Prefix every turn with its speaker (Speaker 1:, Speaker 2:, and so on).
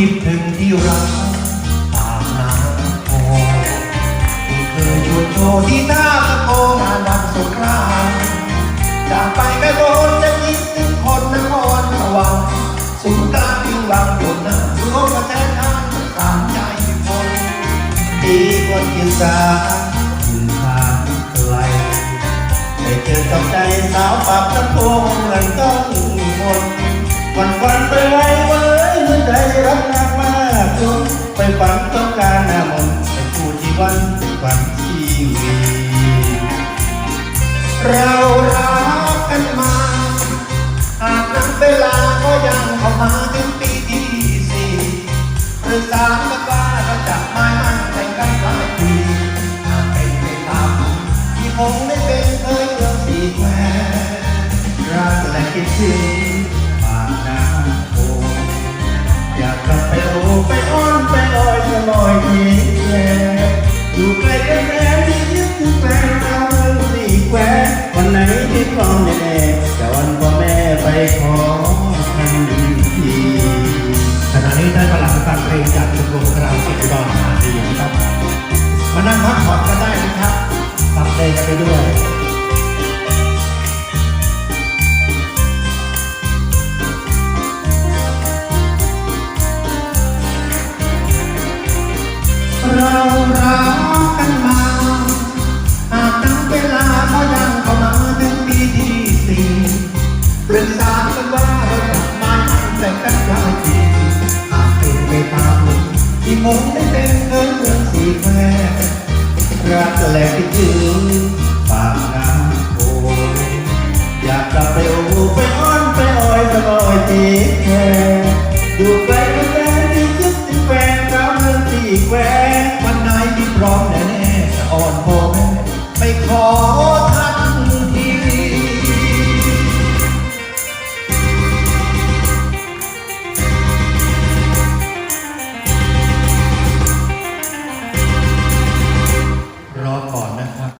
Speaker 1: คิดถึงที่รักตามน้ำโพที่เคยชวนโชว์ที่หน้าตะโกงานวันสงกรานต์จากไปไม่โดนจะคิดถึงคนนครสวรรค์สุนทรพิงวังโดนหน้ารู้กระแสทางสามใจคนดีกว่าก
Speaker 2: ินสากินทางไกลได้เจอกับใจสาวปากตะโพง ไปฝันต้องการหน้ามนต์ไปพูดที่วันวันชีวี
Speaker 1: เรารักกันมาหากนับเวลาก็ยังเข้ามาถึงปีที่สี่หรือสามกันว่าเราจะไม่มั่นใจกันหลายปีหากเป็นไปตามที่คงได้เป็นเคยเรื่องสีแคว
Speaker 2: รัก
Speaker 1: และ
Speaker 2: คิดถึง วันไหนที่พร้อมแน่ๆจะวันพ่อแม่ไปขอทันที
Speaker 1: ขณะนี้ท่านกำลังฟังเพลงจากชมรมคาราโอเกะอุดรธานีนะครับ มานั่งพักผ่อนกันได้นะครับฟังเพลงกันไปด้วยเรารักกัน เรื่องราวมันว่าจากมาตั้แต่กันหลายปีอาเป็นไปตามที่ผมได้เป็นเงินเมสีแคว
Speaker 2: รักแหลกถึงปากน้ำโพอยากกลับไปโอ้ไปอ้อนไปอ้อยไปอ้อยตีแค่ดูไป